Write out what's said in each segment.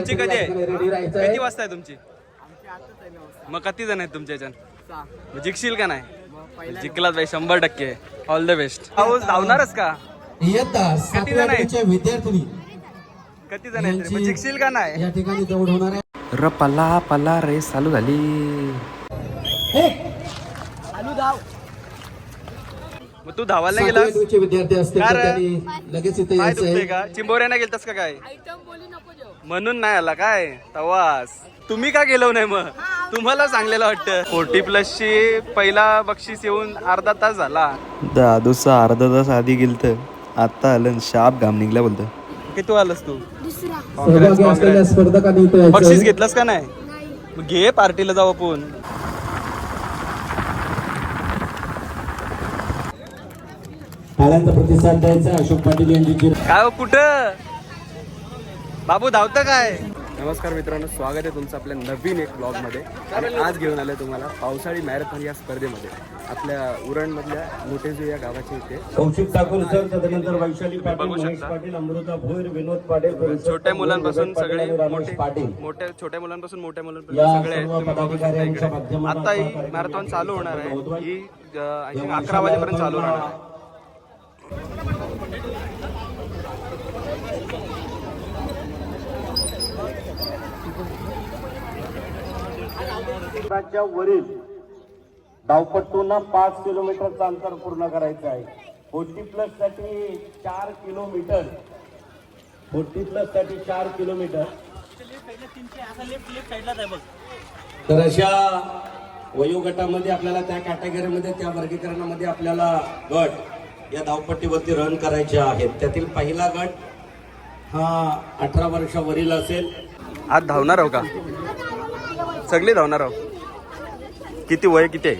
तुमची कधी आहे? किती वाजता आहे तुमची? मग किती जण आहेत तुमच्या ह्याच्यात मग जिंकशील का नाही? जिंकलाच भाई शंभर टक्के. ऑल द बेस्ट पाऊस धावणारच का? इयत्ता किती जण आहेत? वर्गाच्या विद्यार्थिनी. किती जण आहेत रे? मग जिंकशील का नाही? या ठिकाणी दौड होणार आहे. र पल्ला पल्ला रेस चालू झाली. मग तू धावायला वर्गाचे विद्यार्थी रे? त्यांनी लगेच इथे आहे. चिंबोऱ्याने गेलतास का काय? म्हणून नाही आला काय? तवास. तुम्ही का गेलो नाही मग? तुम्हाला सांगलेलं वाटतं. फोर्टी प्लस ची पहिला बक्षीस येऊन अर्धा तास झाला. दादूचा अर्धा तास आधी गेलत. आता आलं शाप घाम निघला बोलत. किती आलास तू? बक्षीस. घेतलास का नाही? मग घे पार्टीला जाऊ आपण. प्रतिसाद द्यायचा. अशोक पाटील यांची जी काय हो, कुठं? बाबू धावतं काय? नमस्कार मित्रांनो स्वागत आहे तुमचं आपल्या नवीन एक ब्लॉगमध्ये आणि आज घेऊन आलं तुम्हाला पावसाळी मॅरेथॉन या स्पर्धेमध्ये. आपल्या उरणमधल्या मोठेजू या गावाच्या इथे. कौशिक ठाकूर सर त्याच्यानंतर वैशाली पाटील महेश. पाटील अमृता भोईर विनोद पाटील छोट्या मुलांपासून सगळे मोठे पाटील. मोठ्या छोट्या मुलांपासून मोठ्या मुलांपर्यंत सगळे तुम्ही बघू शकता इकडे. आता ही मॅरेथॉन चालू होणार आहे. ही अकरा वाजेपर्यंत चालू होणार आहे. च्या वरील धावपट्टूंना पाच किलोमीटरचं अंतर पूर्ण करायचं आहे. फोर्टी प्लससाठी चार किलोमीटर. फोर्टी प्लससाठी चार किलोमीटर. तर अशा वयोगटामध्ये आपल्याला त्या कॅटेगरीमध्ये त्या वर्गीकरणामध्ये आपल्याला गट या धावपट्टीवरती रन करायचे आहेत. त्यातील पहिला गट हा अठरा वर्षावरील असेल. आज धावणार आहो का? सगळे धावणार आहो किती वय किती आहे?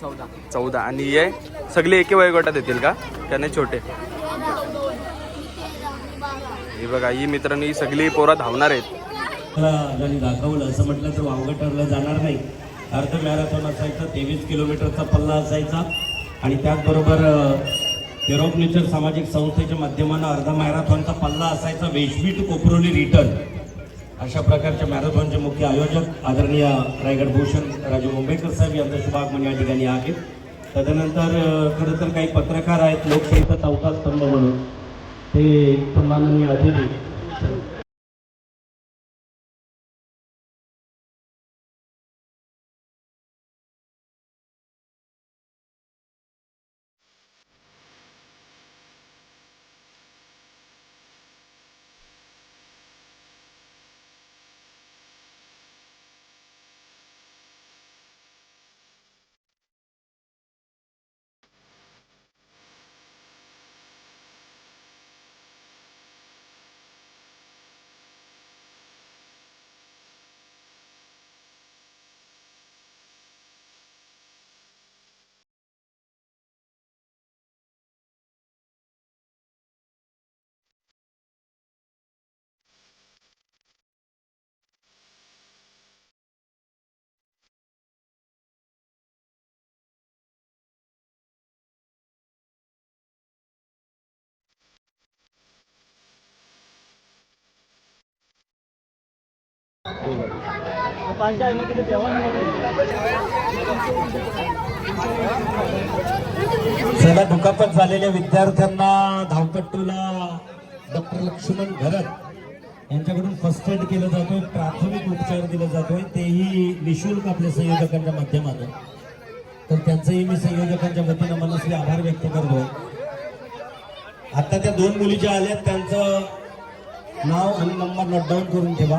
चौदा. चौदा. आणि हे सगळे एके वयोगटात येतील का? का नाही छोटे? ही बघा ही मित्रांनो ही सगळी पोरं धावणार आहेत. जरी दाखवलं असं म्हटलं तर वावगं ठरलं जाणार नाही. अर्ध मॅरेथॉन असायचा तेवीस किलोमीटरचा पल्ला असायचा. आणि त्याचबरोबर युरोप नेचर सामाजिक संस्थेच्या माध्यमानं अर्धा मॅरेथॉनचा पल्ला असायचा वेशवी टू कोपरोली रिटर्न अशा प्रकारच्या मॅरेथॉनचे मुख्य आयोजक आदरणीय रायगड भूषण राजू मुंबईकर साहेब यांचं शुभागमन या ठिकाणी आहे. तदनंतर खरं तर काही पत्रकार आहेत लोकशाहीचा चौथा स्तंभ म्हणून. ते सन्माननीय अतिथी चला दुखापत झालेल्या विद्यार्थ्यांना धावपट्टूला डॉक्टर लक्ष्मण घरत यांच्याकडून फर्स्ट एड केलं जातोय प्राथमिक उपचार दिला जातोय तेही निशुल्क आपल्या संयोजकांच्या माध्यमातून. तर त्यांचंही मी संयोजकांच्या वतीनं मनस्वी आभार व्यक्त करतो. आता त्या दोन मुली ज्या आल्यात त्यांचं नाव आणि नंबर नोट डाऊन करून ठेवा.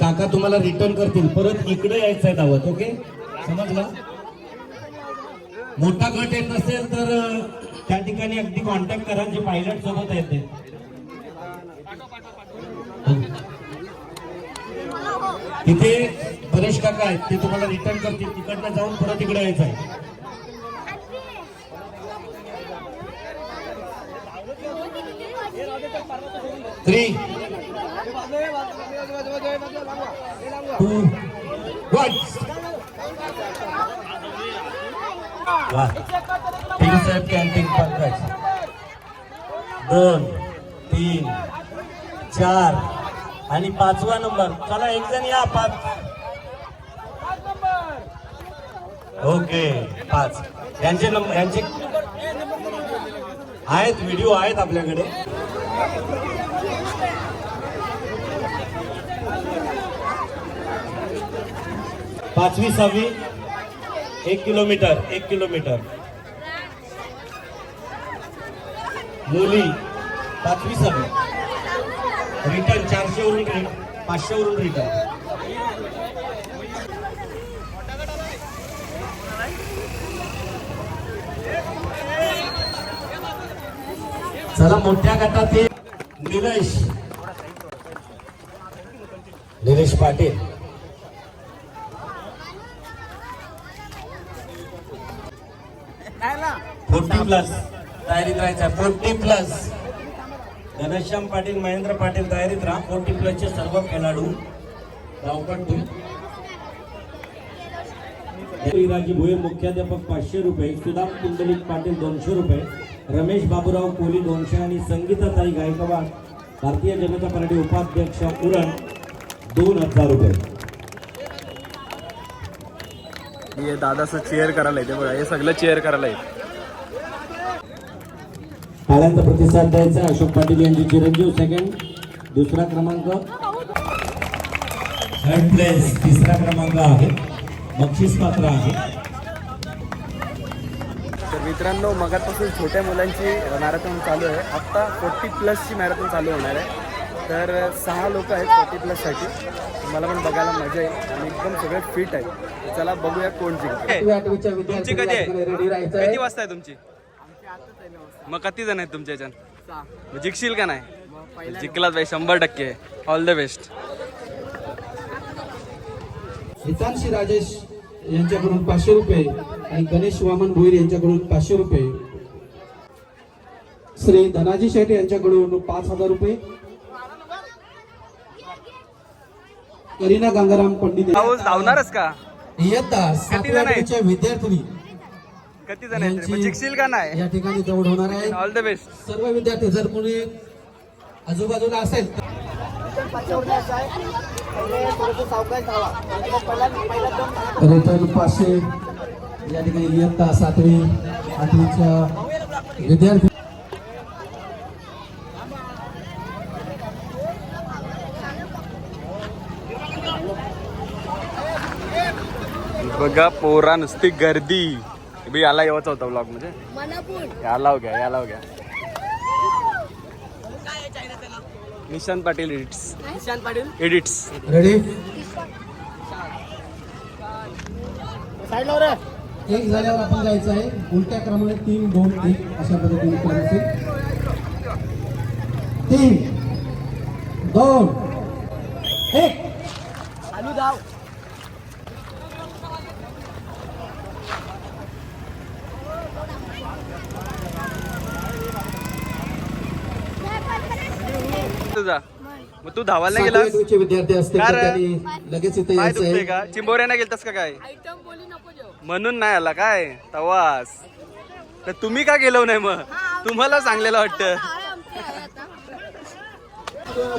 काका तुम्हाला रिटर्न करतील. परत इकडे यायचं आहे दावत ओके समजला? मोठा गट येत नसेल तर त्या ठिकाणी अगदी कॉन्टॅक्ट करा जे पायलट सोबत आहेत ते. तिथे परेश काका आहेत ते तुम्हाला रिटर्न करतील. तिकडनं जाऊन परत इकडे यायचं आहे थ्री टू वन साहेब कॅन्टीन पंकज दोन तीन चार आणि पाचवा नंबर. चला एक जण या पाच. ओके पाच. यांचे नंबर यांचे आहेत व्हिडिओ आहेत आपल्याकडे. पाचवी सहावी एक किलोमीटर एक किलोमीटर. मुली पाचवी सहावी. रिटर्न चारशे वरून पाचशे वरून रिटर्न चला मोठ्या गटातील निलेश. निलेश पाटील. फोर्टी प्लस तयारीत राहायचं फोर्टी प्लस घनश्याम पाटील महेंद्र पाटील तयारीत राहा. फोर्टी प्लसचे सर्व खेळाडू धावपटू. राजी भोईर मुख्याध्यापक पाचशे रुपये. सुदाम कुंडलिक पाटील दोनशे रुपये. रमेश बाबूराव कोहली दोनशे आणि संगीताताई गायकवाड. भारतीय जनता पार्टी उपाध्यक्ष उरण दोन हजार रुपये. हे दादाचं चेअर करायला येते बघा. हे सगळं चेअर करायला येते. टाळ्यांचा प्रतिसाद द्यायचा अशोक पाटील यांचे चिरंजीव सेकंड दुसरा क्रमांक. थर्ड प्लेस तिसरा क्रमांक आहे. बक्षीस पात्र आहे. तर मित्रांनो मगापासून छोट्या मुलांची मॅरेथॉन चालू आहे. आत्ता फोर्टी प्लसची मॅरेथॉन चालू होणार आहे. तर सहा लोक आहेत फोर्टी प्लससाठी मला पण बघायला मजा येईल. आणि एकदम सगळे फिट आहेत. चला बघूया कोण जिंकते तुमची कधी आहे? किती वाजता आहे? तुमची? मग किती जण आहेत तुमच्या ह्याच्यात मग जिंकशील का नाही? जिंकलाच भाई शंभर टक्के. All the best Hitanshi Rajesh यांच्याकडून पाचशे रुपये आणि गणेश वामन भोईर यांच्याकडून पाचशे रुपये. श्री धनाजी शेठ यांच्याकडून पाच हजार रुपये. करीना गंगाराम पंडित. धावणारच का? इयत्ता सातव्या जण विद्यार्थिनी. किती जण आहेत यांची- जिंकशील का नाही? या ठिकाणी दौड होणार आहे. ऑल द बेस्ट सर्व विद्यार्थी जर कोणी आजूबाजूला असेल तर रिटर्न पाचशे या ठिकाणी इयत्ता सातवी आठवीच्या विद्यार्थी बघा पोरा नुसती गर्दी. बी याला येवाचा होता ब्लॉगमध्ये याला हो घ्या याला हो घ्या Nishant Patil edits Nishant Patil? Edits ready एक झाल्यावर आपण जायचं आहे. उलट्या क्रमाने तीन दोन एक अशा पद्धतीने क्रम तीन दोन एक तुझा मग तू धावायला आठवीचे विद्यार्थी? त्यांनी लगेच इथे काय यायचं का? चिंबोऱ्याला गेलतास का काय? म्हणून नाही आला काय? तवास. तर तुम्ही का गेलो नाही मग? तुम्हाला सांगलेलं वाटतं.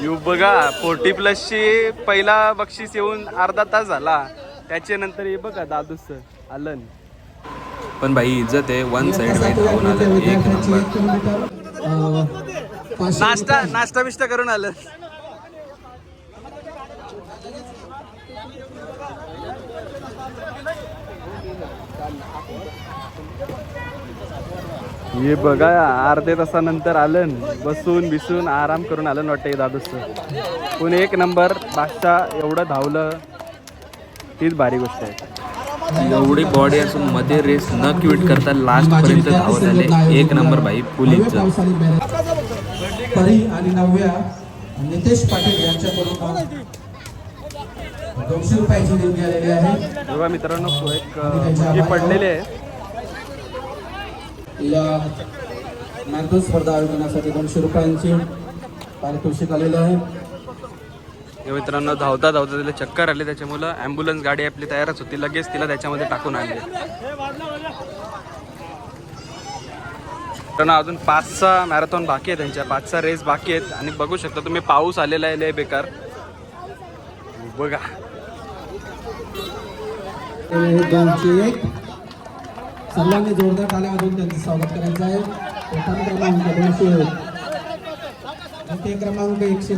यू बघा फोर्टी प्लसची पहिला बक्षीस येऊन अर्धा तास झाला. त्याच्या नंतर हे बघा दादूस आलन. पण भाई इज्जत आहे. वन साइड धावून आलं. एक नंबर नाश्ता. नाश्ता बिष्टा करून आलं. हे बघा अर्ध्या तासानंतर आलं बसून बिसून आराम करून आलं वाटतं दादूच. पण एक नंबर बादशाह एवढं धावलं तीच भारी गोष्ट आहे. एवढी बॉडी असून मध्ये रेस न क्विट करता लास्ट माझे पर्यंत विद्यार्थी धावत आले. एक नंबर भाई. परी आणि नवव्या नितेश पाटील यांच्याकडून दोनशे रुपयाची देणगी आलेली आहे. बघा मित्रांनो एक पडलेली आहे. या मॅरेथॉन स्पर्धा आयोजनासाठी दोनशे रुपयांची पारितोषिक आलेलं आहे. या मित्रांनो धावता धावता तिला चक्कर आले त्याच्यामुळं ॲम्ब्युलन्स गाडी आपली तयारच होती. लगेच तिला त्याच्यामध्ये टाकून आणले. मित्रांनो अजून पाच सहा मॅरेथॉन बाकी आहे त्यांच्या. पाच सहा रेस बाकी आहेत. आणि बघू शकता तुम्ही पाऊस आलेला आहे लय बेकार. बघा. सर्वांनी जोरदार टाळ्यामधून त्यांचं स्वागत करायचं आहे. प्रथम क्रमांक दोनशे द्वितीय क्रमांक एकशे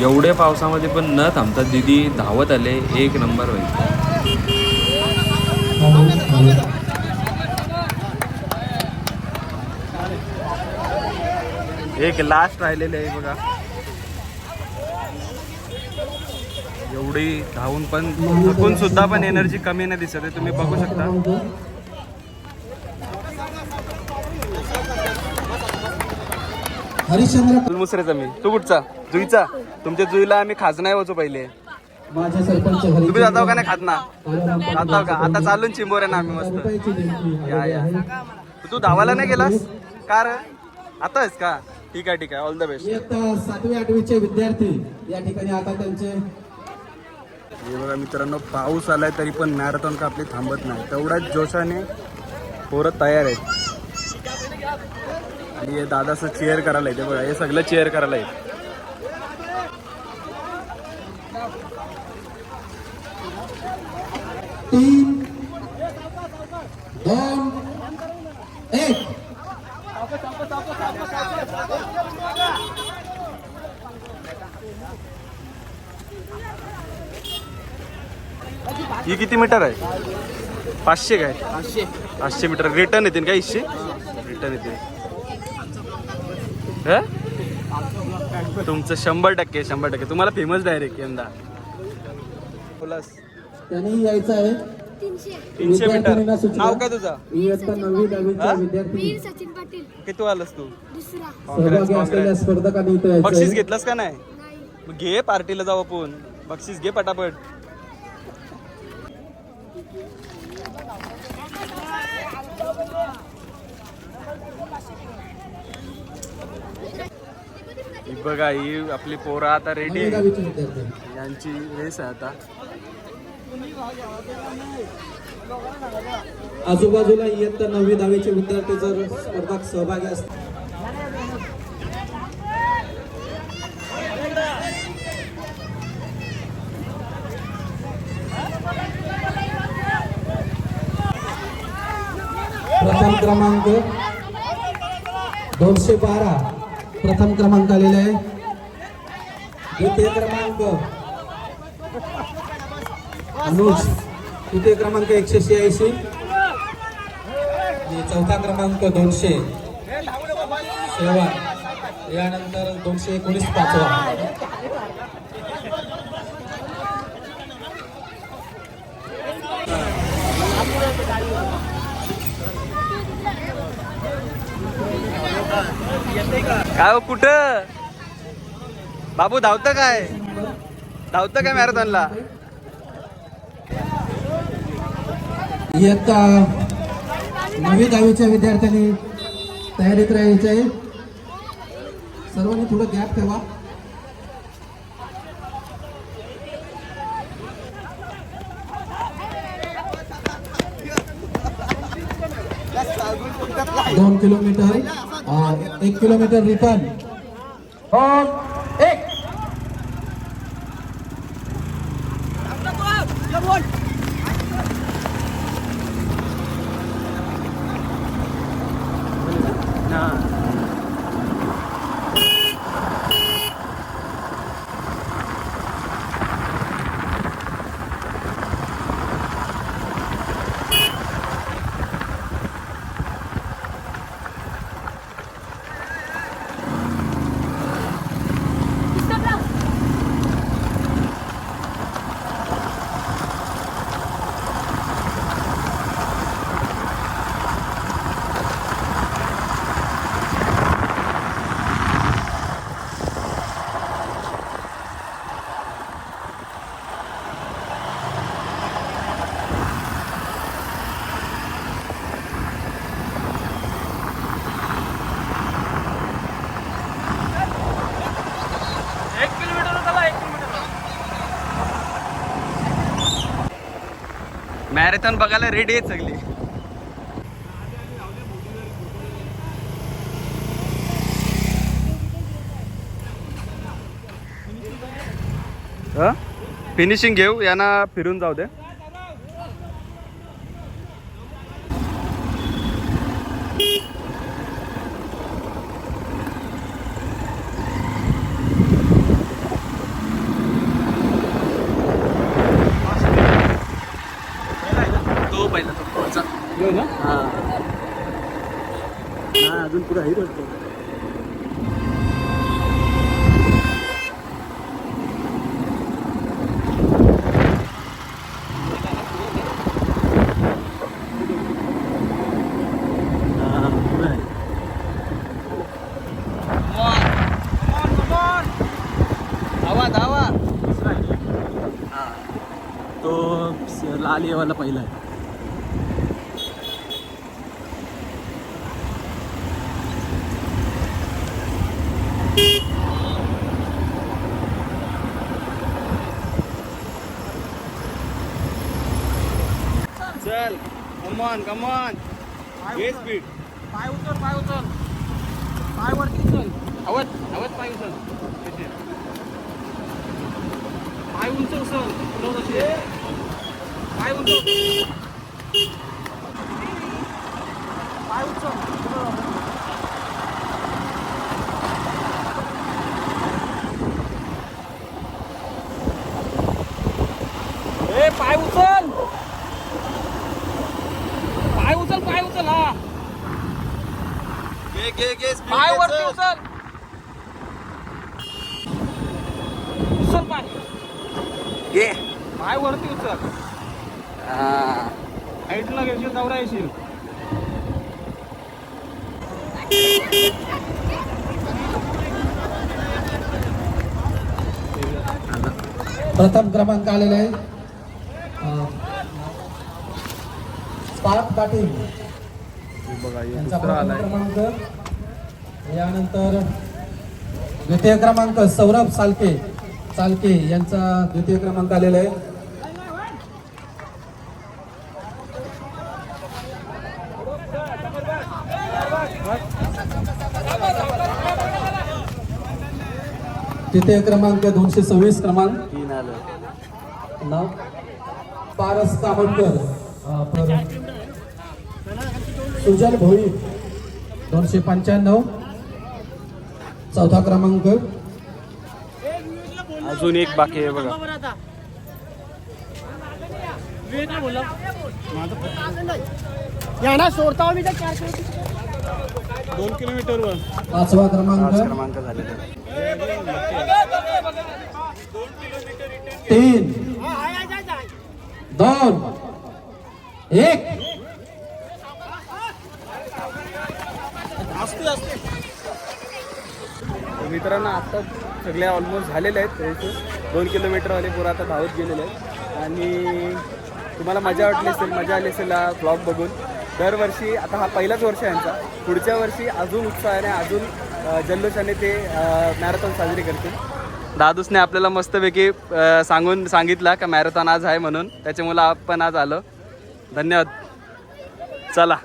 एवढ्या पावसामध्ये पण न थांबता दिदी धावत आले. एक नंबर होईल. एक लास्ट राहिलेले आहे बघा. एवढी धावून पण थकून सुद्धा पण एनर्जी कमी नाही दिसत आहे तुम्ही बघू शकता. हरिश्चंद्र. मी. तू कुठचा? जुईचा. तुमच्या जुईला आम्ही खाजना यावचो पहिले. माझे सरपंच तुम्ही जाताव का नाही खाजना? जाताव का? आता चालून चिंबोरे ना आम्ही मस्त. या या. तू धावायला नाही गेलास? का रे? आताच का? ठीक आहे ठीक आहे. ऑल द बेस्ट इयत्ता सातवी आठवीचे विद्यार्थी या ठिकाणी आता त्यांचे हे बघा मित्रांनो पाऊस आलाय तरी पण मॅरेथॉन का आपली थांबत नाही. तेवढ्याच जोशाने पोरं तयार आहेत. आणि हे दादाचं चेअर करायला येते बघा. हे सगळं चेअर करायला येत. तीन दोन ही किती मीटर आहे? पाचशे काय? पाचशे. मीटर. रिटर्न येतील का इशे रिटर्न येतील. ह? तुमचं शंभर टक्के शंभर टक्के. तुम्हाला फेमस डायरेक्ट यंदा. प्लस त्यांनी यायचं आहे. तीनशे. मीटर. नाव काय तुझं? इयत्ता नववी दहावीच्या हा? विद्यार्थी वीर सचिन पाटील. किती आलास तू? दुसरा. सहभागी असलेल्या स्पर्धकांनी बक्षीस. घेतलंस का नाही? घे पार्टीला जाऊ आपण. बक्षीस घे पटापट. बघा ही आपली पोरं आता रेडी यांची रेस आहे आता. आजूबाजूला इयत्ता नववी दहावीचे विद्यार्थी जर स्पर्धक सहभागी असतील प्रथम क्रमांक दोनशे बारा. प्रथम क्रमांक आलेले आहे. द्वितीय क्रमांक. अनुज तृतीय क्रमांक एकशे शहाऐंशी चौथा क्रमांक दोनशे. सेवा यानंतर दोनशे एकोणीस पाचवा. काय हो, कुठं? बाबू धावत काय? धावतं काय मॅरेथॉनला? इयत्ता नवी दहावीच्या विद्यार्थ्यांनी तयारीत राहायचे. आहे सर्वांनी थोडं गॅप ठेवा. दोन किलोमीटर. एक किलोमीटर रिटर्न दोन मॅरेथॉन बघायला रेडी आहेत सगळी. फिनिशिंग घेऊ यांना फिरून जाऊ दे तो पहिला तो पुढचा हा. हा, अजून पुढे आहे. हा, हा. तो लाल येवाला पहिला आहे चल कमॉन कमॉन घे स्पीड पाय उचल पाय उचल. पाय वरती उचल. हवत हवत पाय उचल. पाय उंच उचल. पाय उंच पाय उचल ए पाय उचल पाय उचल पाय उचल हा घे घे घे स्पीड पाय वरती उचल उचल पाय घे पाय वरती उचल हा हाईटला घेशील दौरा येशील प्रथम क्रमांक आलेला आहे. अं, स्पार्क पाटील. यांचा प्रथम क्रमांक. यानंतर द्वितीय क्रमांक सौरभ सालके. सालके यांचा द्वितीय क्रमांक आलेला आहे. तिथे क्रमांक दोनशे सव्वीस क्रमांक. नाव पारस कामतकर सुजल भोई दोनशे पंच्याण्णव. चौथा क्रमांक. अजून एक बाकी आहे बघा. दोन किलोमीटर वर. पाचवा पाच क्रमांक क्रमांक झालेले तीन. दोन एक. मित्रांनो आता सगळे ऑलमोस्ट झालेले आहेत दोन किलोमीटरवाले पुरा आता धावत गेलेले आहेत. आणि तुम्हाला मजा वाटली असेल मजा आली असेल हा ब्लॉग बघून. दरवर्षी आता हा पहिलाच वर्ष आहे यांचा. पुढच्या वर्षी अजून उत्साहाने अजून जल्लोषाने ते मॅरेथॉन साजरी करतील. दादूसने आपल्याला मस्तपैकी सांगून सांगितलं का मॅरेथॉन आज आहे म्हणून. त्याच्यामुळं आपण आज आलो. धन्यवाद. चला.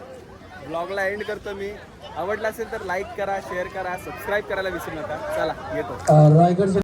ब्लॉगला एंड करतो मी. आवडला असेल तर लाईक करा शेअर करा सबस्क्राईब करायला विसरू नका. चला येतो. रायगड